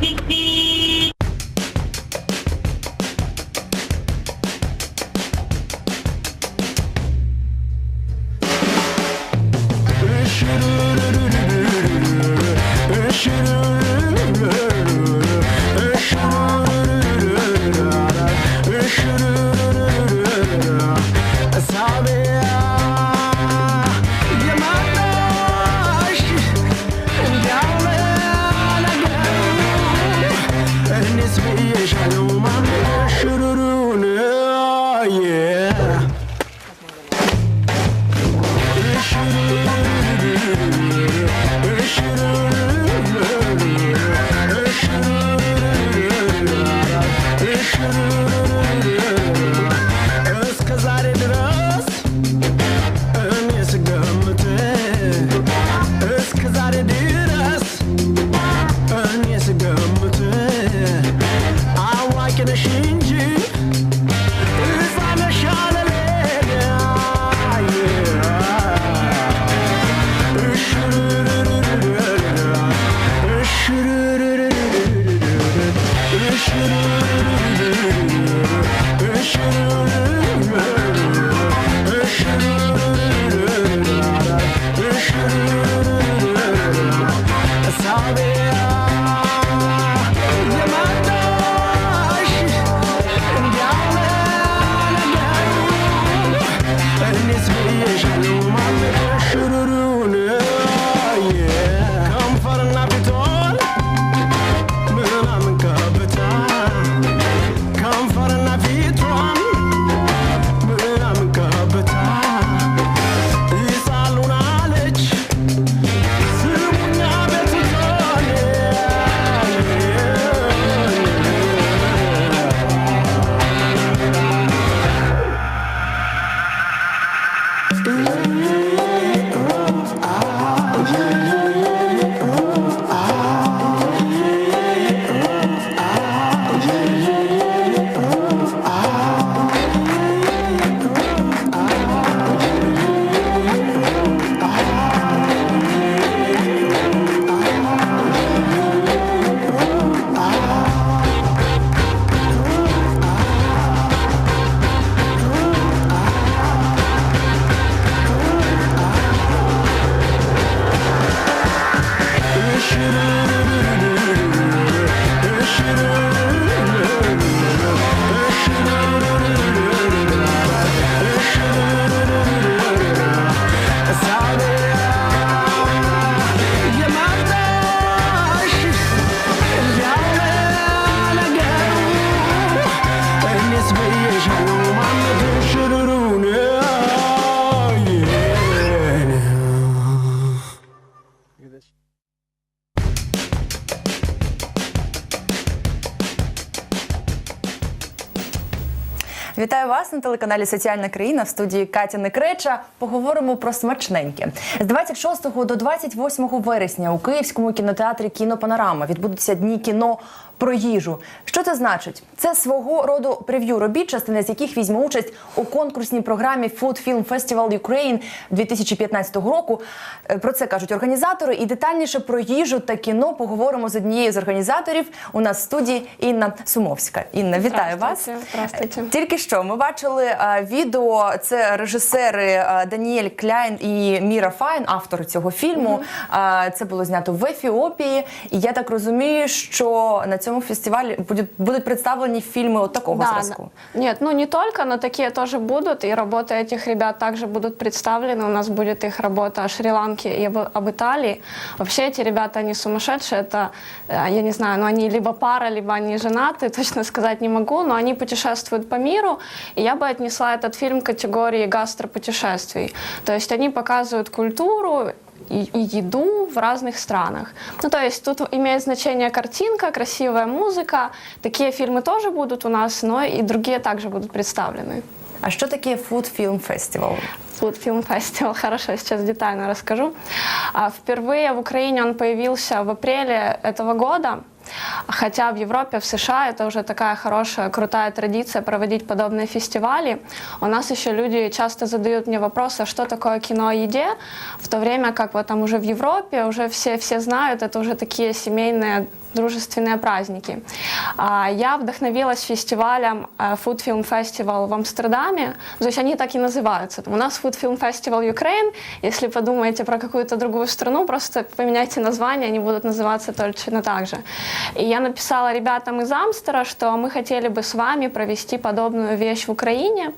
Beep, beep. ne jamais на телеканалі Соціальна країна в студії Катя Некреча. Поговоримо про смачненьке. З 26 до 28 вересня у Київському кінотеатрі Кінопанорама відбудуться дні кіно про їжу. Що це значить? Це свого роду прев'ю робіт, частина з яких візьме участь у конкурсній програмі Food Film Festival Ukraine 2015 року. Е, Про це кажуть організатори. І детальніше про їжу та кіно поговоримо з однією з організаторів. У нас в студії Інна Сумовська. Інна, вітаю вас. Здравствуйте, здравствуйте. Тільки що ми бачили е, відео. Це режисери е, Даніель Кляйн і Міра Файн, автори цього фільму. Е, Це було знято в Ефіопії. І я так розумію, що на цьому фестивалі будуть, будуть представлені фільми от такого Да, зразку. да. Нет, ну не только, но такие тоже будут. И работы этих ребят также будут представлены. У нас будет их работа о Шри-Ланке и об, об Италии. Вообще эти ребята, они сумасшедшие. Это, э, я не знаю, но они либо пара, либо они женаты. Точно сказать не могу, но они путешествуют по миру. И я бы отнесла этот фильм к категории гастропутешествий. То есть они показывают культуру, и, и еду в разных странах. Ну, то есть тут имеет значение картинка, красивая музыка. Такие фильмы тоже будут у нас, но и другие также будут представлены. А що таке Food Film Festival? Food Film Festival, хорошо, сейчас детально расскажу. А, Впервые в Украине он появился в апреле этого года. Хотя в Европе, в США это уже такая хорошая, крутая традиция проводить подобные фестивали. У нас еще люди часто задают мне вопрос, а что такое кино о еде? В то время как вот там уже в Европе уже все, все знают, это уже такие семейные дружественные праздники. А, Я вдохновилась фестивалем э, Food Film Festival в Амстердаме. То есть они так и называются. У нас Food Film Festival Ukraine. Если подумаете про какую-то другую страну, просто поменяйте название, они будут называться точно так же. И я написала ребятам из Амстера, что мы хотели бы с вами провести подобную вещь в Украине.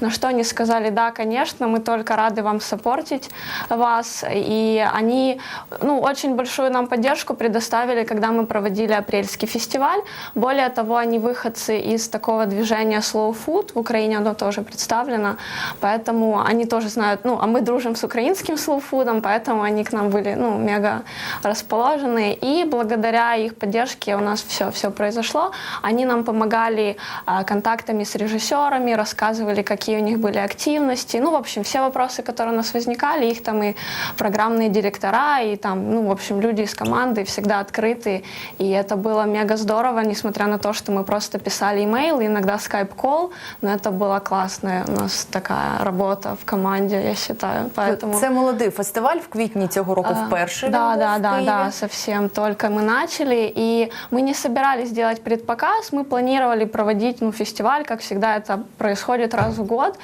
На что они сказали, да, конечно, мы только рады вам сопортить вас. И они ну, очень большую нам поддержку предоставили, когда мы проводили проводили апрельский фестиваль. Более того, они выходцы из такого движения Slow Food. В Украине оно тоже представлено. Поэтому они тоже знают, ну, а мы дружим с украинским Slow Food, поэтому они к нам были, ну, мега расположены. И благодаря их поддержке у нас все, все произошло. Они нам помогали а, контактами с режиссерами, рассказывали, какие у них были активности. Ну, в общем, все вопросы, которые у нас возникали, их там и программные директора, и там, ну, в общем, люди из команды всегда открыты. И это было мега здорово, несмотря на то, что мы просто писали имейл, иногда скайп-колл, но это была классная у нас такая работа в команде, я считаю. Поэтому... Це молодий фестиваль в квітні цього року вперше. Да, він да, був в да, Києві. да, совсем только мы начали, и мы не собирались делать предпоказ, мы планировали проводить ну, фестиваль, как всегда это происходит раз в год,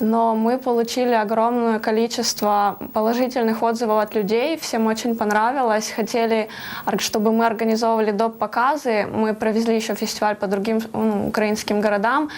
но мы получили огромное количество положительных отзывов от людей, всем очень понравилось, хотели, ор- чтобы мы организовывали доп. показы, мы провезли еще фестиваль по другим ну, украинским городам,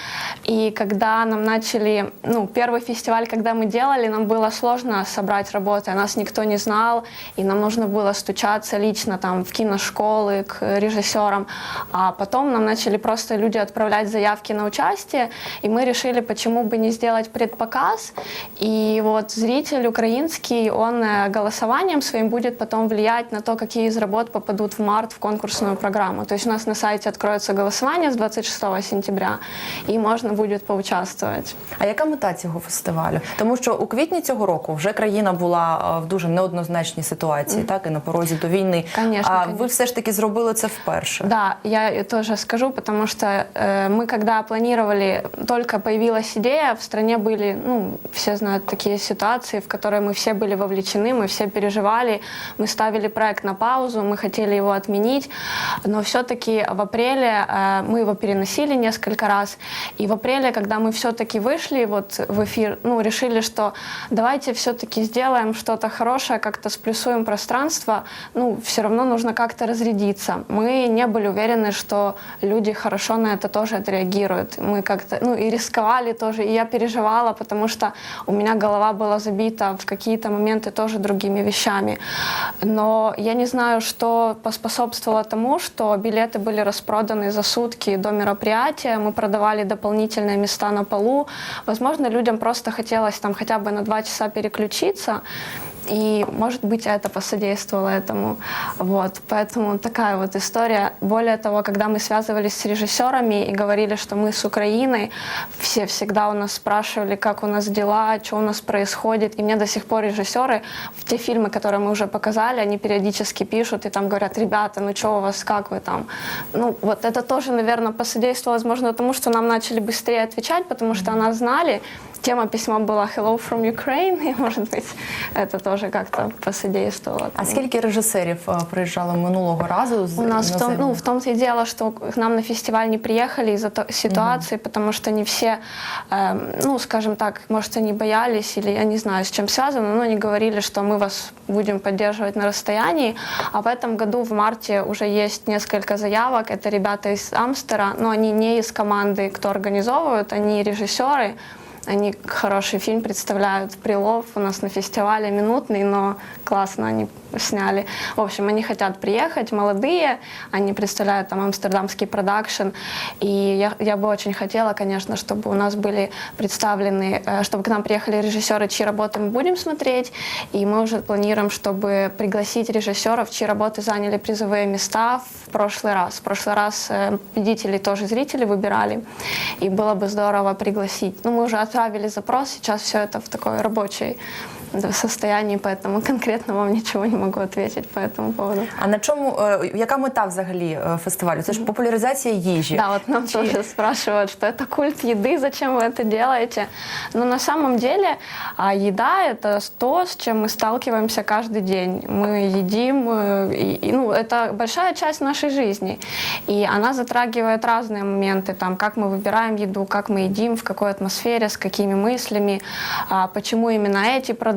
и когда нам начали, ну, первый фестиваль, когда мы делали, нам было сложно собрать работы, нас никто не знал, и нам нужно было стучаться лично там в киношколы к режиссерам, а потом нам начали просто люди отправлять заявки на участие, и мы решили, почему бы не сделать предпоказ, и вот зритель украинский, он э, голосованием своим будет потом влиять на то, какие из работ попадут в март в конкурсную программу. То есть у нас на сайте откроется голосование с 26 сентября, и можно будет поучаствовать. А яка мета цього фестивалю? Тому що у квітні цього року вже країна була е, в дуже неоднозначній ситуації, так і на порозі до війни. Конечно, а конечно. ви все ж таки зробили це вперше. Да, я тоже скажу, потому что э, мы когда планировали, только появилась идея, в стране были, ну, все знают такие ситуации, в которые мы все были вовлечены, мы все переживали, мы ставили проект на паузу, мы хотели его отменить, но все-таки в апреле э, мы его переносили несколько раз, и в апреле, когда мы все-таки вышли вот в эфир, ну, решили, что давайте все-таки сделаем что-то хорошее, как-то сплюсуем пространство, ну, все равно нужно как-то разрядиться. Мы не были уверены, что люди хорошо на это тоже отреагируют. Мы как-то, ну, и рисковали тоже, и я переживала, потому что у меня голова была забита в какие-то моменты тоже другими вещами. Но я не знаю, что поспособствовало тому, что билеты были распроданы за сутки до мероприятия, мы продавали дополнительные места на полу. Возможно, людям просто хотелось там хотя бы на два часа переключиться. И, может быть, это посодействовало этому. Вот. Поэтому такая вот история. Более того, когда мы связывались с режиссерами и говорили, что мы с Украиной, все всегда у нас спрашивали, как у нас дела, что у нас происходит. И мне до сих пор режиссеры в те фильмы, которые мы уже показали, они периодически пишут и там говорят, ребята, ну что у вас, как вы там? Ну, вот это тоже, наверное, посодействовало, возможно, тому, что нам начали быстрее отвечать, потому что нас знали. Тема письма была «Hello from Ukraine», и, может быть, это тоже как-то посодействовало. А тому. скільки режисерів е, приїжджало минулого разу з У нас в том, іноземних? ну, в том-то и дело, что к нам на фестиваль не приехали из-за то- ситуации, потому что не все, эм, ну, скажем так, может, они боялись, или я не знаю, с чем связано, но они говорили, что мы вас будем поддерживать на расстоянии. А в этом году, в марте, уже есть несколько заявок. Это ребята из Амстера, но они не из команды, кто организовывают, они режиссеры. они хороший фильм представляют. Прилов у нас на фестивале минутный, но классно они сняли. В общем, они хотят приехать, молодые, они представляют там амстердамский продакшн. И я, я бы очень хотела, конечно, чтобы у нас были представлены, э, чтобы к нам приехали режиссеры, чьи работы мы будем смотреть. И мы уже планируем, чтобы пригласить режиссеров, чьи работы заняли призовые места в прошлый раз. В прошлый раз э, победителей тоже зрители выбирали. И было бы здорово пригласить. Ну, мы уже отправили запрос, сейчас все это в такой рабочей да, состоянии, поэтому конкретно вам ничего не могу ответить по этому поводу. А на чому е, яка мета взагалі е, фестивалю? Це ж популяризація їжі. Да, вот нам тоже спрашивают, что это культ еды, зачем вы это делаете. Но на самом деле а, еда — это то, с чем мы сталкиваемся каждый день. Мы едим, э, и, и, ну, это большая часть нашей жизни. И она затрагивает разные моменты, там, как мы выбираем еду, как мы едим, в какой атмосфере, с какими мыслями, а, почему именно эти продукты.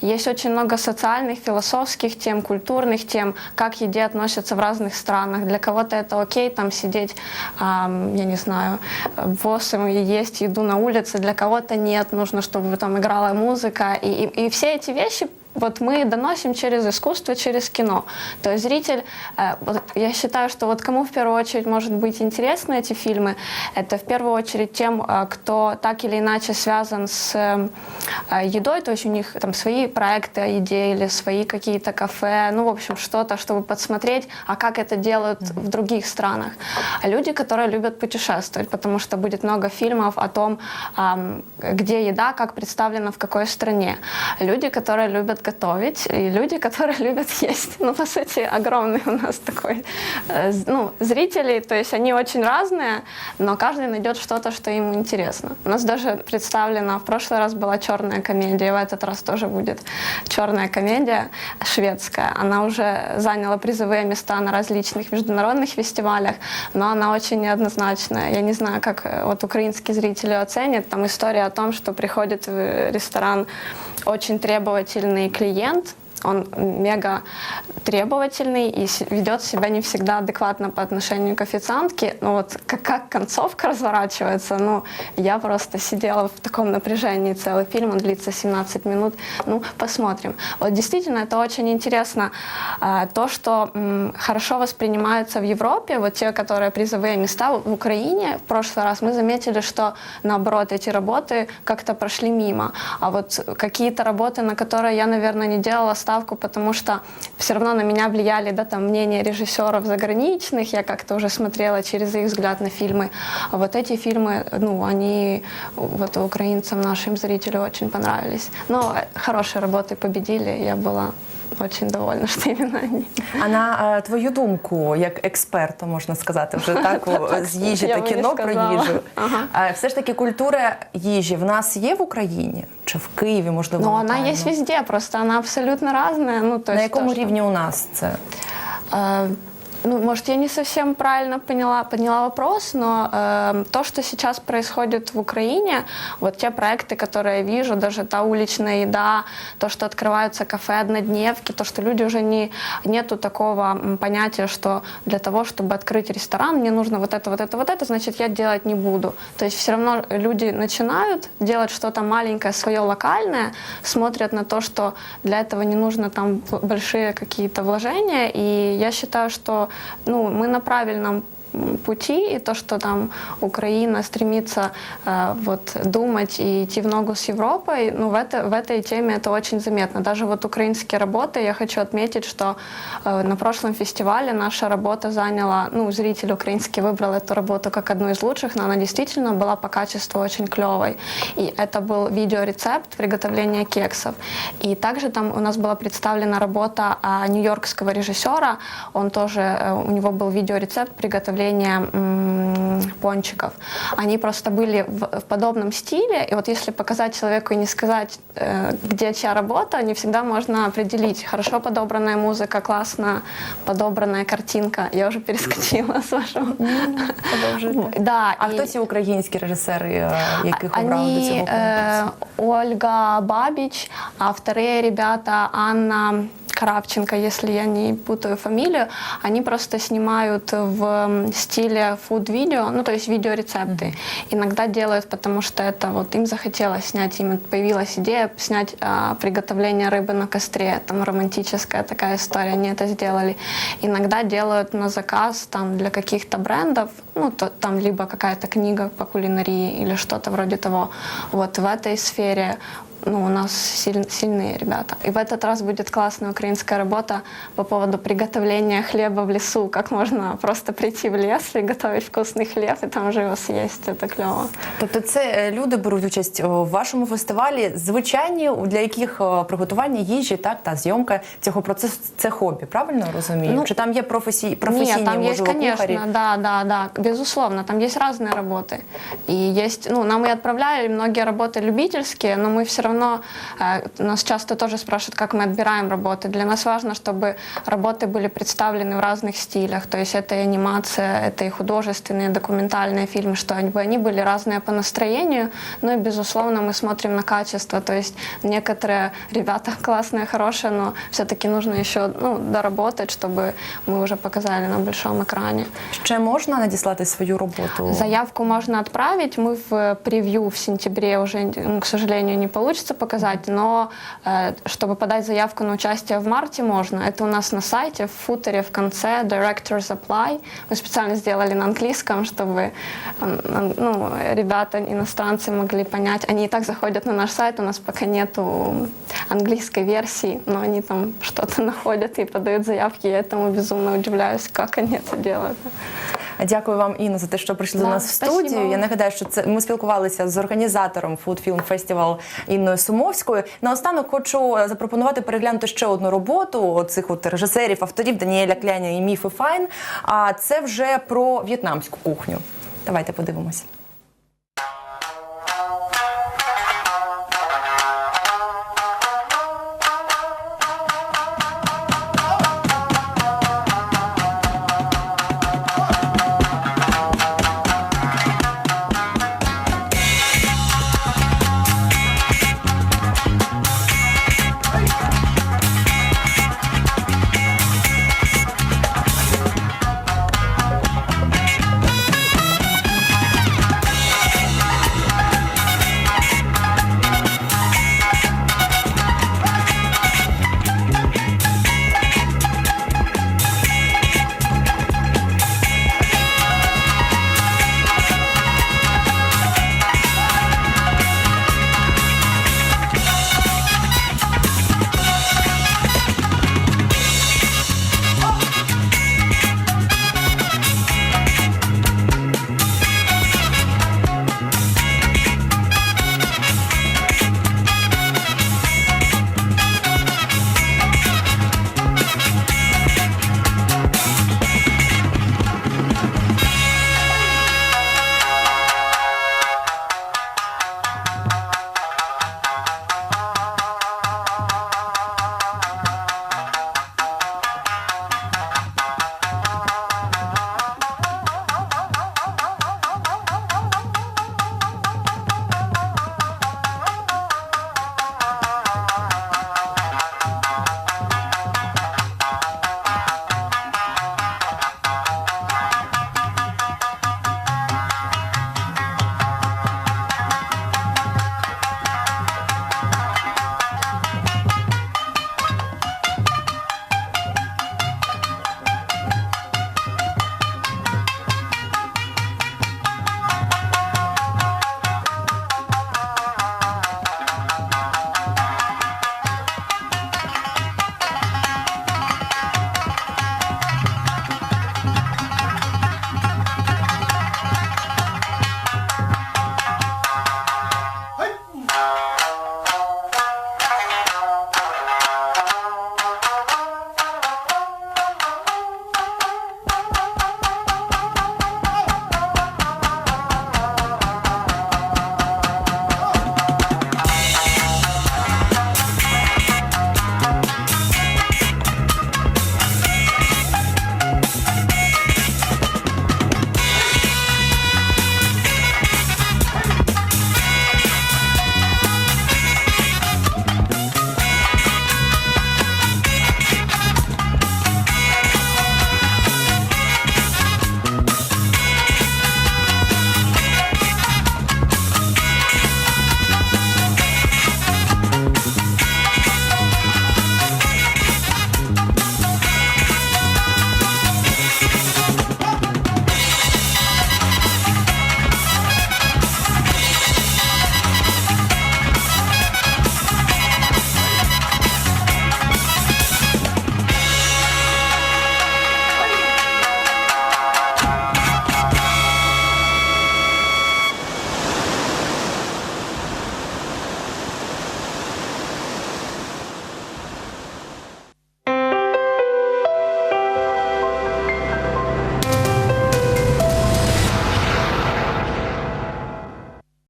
Есть очень много социальных, философских тем, культурных тем, как к еде относятся в разных странах. Для кого-то это окей, там сидеть, ам, я не знаю, боссом и есть еду на улице, для кого-то нет, нужно, чтобы там играла музыка. И, и, и все эти вещи вот мы доносим через искусство, через кино. То есть зритель, э, вот я считаю, что вот кому в первую очередь может быть интересны эти фильмы, это в первую очередь тем, э, кто так или иначе связан с э, э, едой, то есть у них там свои проекты, идеи или свои какие-то кафе, ну, в общем, что-то, чтобы подсмотреть, а как это делают в других странах. А люди, которые любят путешествовать, потому что будет много фильмов о том, ам, где еда, как представлена в какой стране. Люди, которые любят готовить, и люди, которые любят есть. Ну, по сути, огромный у нас такой, э, ну, зрителей, то есть они очень разные, но каждый найдет что-то, что ему интересно. У нас даже представлена, в прошлый раз была черная комедия, в этот раз тоже будет черная комедия шведская. Она уже заняла призовые места на различных международных фестивалях, но она очень неоднозначная. Я не знаю, как э, вот украинские зрители оценят. Там история о том, что приходит в ресторан очень требовательный клиент, он мега требовательный и ведет себя не всегда адекватно по отношению к официантке. Но вот как, как концовка разворачивается, ну, я просто сидела в таком напряжении целый фильм, он длится 17 минут. Ну, посмотрим. Вот действительно, это очень интересно. а, то, что хорошо воспринимается в Европе, вот те, которые призовые места в Украине, в прошлый раз мы заметили, что наоборот, эти работы как-то прошли мимо. А вот какие-то работы, на которые я, наверное, не делала ставку, потому что все равно на меня влияли да, там, мнения режиссеров заграничных, я как-то уже смотрела через их взгляд на фильмы. А вот эти фильмы, ну, они вот украинцам, нашим зрителям очень понравились. Но э, хорошие работы победили, я была очень довольна, что именно они. А на е, твою думку, як експерта, можна сказати, вже так з їжі та кіно про їжу. Е, Все ж таки культура їжі в нас є в Україні чи в Києві, можливо, Ну, вона є есть везде, просто вона абсолютно різна. Ну, то На якому рівні у нас це? Ну, может, я не совсем правильно поняла, поняла вопрос, но э, то, что сейчас происходит в Украине, вот те проекты, которые я вижу, даже та уличная еда, то, что открываются кафе однодневки, то, что люди уже не нету такого понятия, что для того, чтобы открыть ресторан, мне нужно вот это, вот это, вот это, значит, я делать не буду. То есть все равно люди начинают делать что-то маленькое, свое локальное, смотрят на то, что для этого не нужно там большие какие-то вложения, и я считаю, что ну, мы на правильном пути, и то, что там Украина стремится э, вот думать и идти в ногу с Европой, ну, в, это, в этой теме это очень заметно. Даже вот украинские работы, я хочу отметить, что э, на прошлом фестивале наша работа заняла, ну, зритель украинский выбрал эту работу как одну из лучших, но она действительно была по качеству очень клевой. И это был видеорецепт приготовления кексов. И также там у нас была представлена работа а, нью-йоркского режиссера. Он тоже, э, у него был видеорецепт приготовления м, пончиков. Они просто были в, в подобном стиле. И вот если показать человеку и не сказать, э, где чья работа, не всегда можно определить. Хорошо подобранная музыка, классно подобранная картинка. Я уже перескочила с вашего. Да, А и- хто ці українські режисери, е, яких обрали до они, цього э, конкурсу? Ольга Бабич, а вторые ребята Анна Кравченко, если я не путаю фамилию, они просто снимают в стиле фуд-видео, ну то есть видеорецепты. Иногда делают, потому что это вот им захотелось снять, им появилась идея снять а, приготовление рыбы на костре, там романтическая такая история, они это сделали. Иногда делают на заказ там для каких-то брендов, ну то, там либо какая-то книга по кулинарии или что-то вроде того. Вот в этой сфере ну, у нас силь- сильные ребята. И в этот раз будет классная украинская работа по поводу приготовления хлеба в лесу. Как можно просто прийти в лес, приготовить вкусный хлеб и там же его съесть. Это клево. Тобто це е, люди беруть участь о, в вашому фестивалі, звичайні, для яких е, приготування їжі, так та зйомка цього процесу це хобі, правильно я розумію? Ну, Чи там є професій, професійні Нет, там есть, можливо, конечно, кухарі? да, да, да, безусловно, там есть разные работы. И есть, ну, нам и отправляли многие работы любительские, но мы все равно, э, нас часто тоже спрашивают, как мы отбираем работы. Для нас важно, чтобы работы были представлены в разных стилях, то есть это и анимация, это и художественные, документальные фильмы, что они, бы они были разные по настроению, ну и, безусловно, мы смотрим на качество, то есть некоторые ребята классные, хорошие, но все-таки нужно еще ну, доработать, чтобы мы уже показали на большом экране. Ще можна надіслати свою роботу? Заявку можно отправить, мы в превью в сентябре уже, ну, к сожалению, не получится получится показать, но э, чтобы подать заявку на участие в марте можно. Это у нас на сайте, в футере в конце Directors Apply. Мы специально сделали на английском, чтобы э, ну, ребята, иностранцы могли понять. Они и так заходят на наш сайт, у нас пока нету английской версии, но они там что-то находят и подают заявки. Я этому безумно удивляюсь, как они это делают. Дякую вам, Інна, за те, що прийшли до нас в студію. Спасибо. Я нагадаю, що це ми спілкувалися з організатором Food Film Festival Інною Сумовською. Наостанок хочу е, запропонувати переглянути ще одну роботу цих от режисерів, авторів Даніеля Кляня і Міфи Файн. А це вже про в'єтнамську кухню. Давайте подивимося.